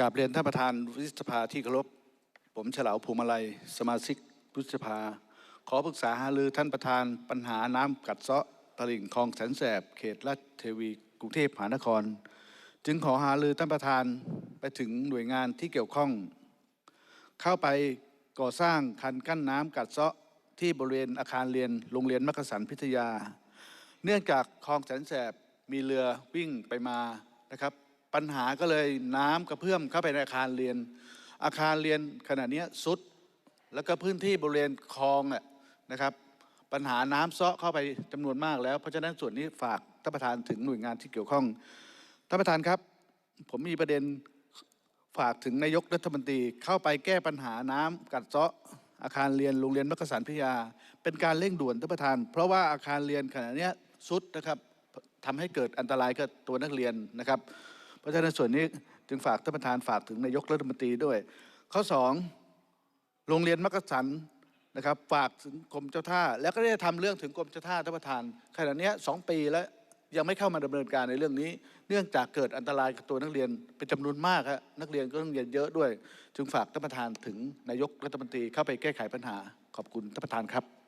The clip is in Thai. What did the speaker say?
กราบเรียนท่านประธานวุฒิสภาที่เคารพ ผมเฉลาวภูมิลัย สมาชิกวุฒิสภา ขอปรึกษาหารือท่านประธานปัญหาน้ำกัดเซาะตลิ่งคลองแสนแสบ เขตราชเทวีกรุงเทพมหานคร จึงขอหารือท่านประธานไปถึงหน่วยงานที่เกี่ยวข้อง เข้าไปก่อสร้างคันกั้นน้ำกัดเซาะที่บริเวณอาคารเรียนโรงเรียนมักสันพิทยา เนื่องจากคลองแสนแสบมีเรือวิ่งไปมานะครับ ปัญหาก็เลยน้ำกระเพื่อมเข้าไปในอาคารเรียน อาคารเรียนขณะนี้สุด แล้วก็พื้นที่บริเวณคลองอะนะครับ ปัญหาน้ำเซาะเข้าไปจำนวนมากแล้ว เพราะฉะนั้นส่วนนี้ฝากท่านประธานถึงหน่วยงานที่เกี่ยวข้องท่านประธานครับ ผมมีประเด็นฝากถึงนายกรัฐมนตรีเข้าไปแก้ปัญหาน้ำกัดเซาะอาคารเรียนโรงเรียนมักกะสันพิยา เป็นการเร่งด่วนท่านประธาน เพราะว่าอาคารเรียนขณะนี้สุดนะครับทำให้เกิดอันตรายกับตัวนักเรียนนะครับ เพราะฉะนั้นส่วนนี้จึงฝากท่านประธานฝากถึงนายกรัฐมนตรีด้วย ข้อสองโรงเรียนมักกะสันนะครับฝากถึงกรมเจ้าท่า แล้วก็ได้ทำเรื่องถึงกรมเจ้าท่าท่านประธานขณะนี้สองปีแล้วยังไม่เข้ามาดำเนินการในเรื่องนี้ เนื่องจากเกิดอันตรายกับตัวนักเรียนเป็นจำนวนมากฮะนักเรียนก็ต้องเรียนเยอะด้วย จึงฝากท่านประธานถึงนายกรัฐมนตรีเข้าไปแก้ไขปัญหาขอบคุณท่านประธานครับ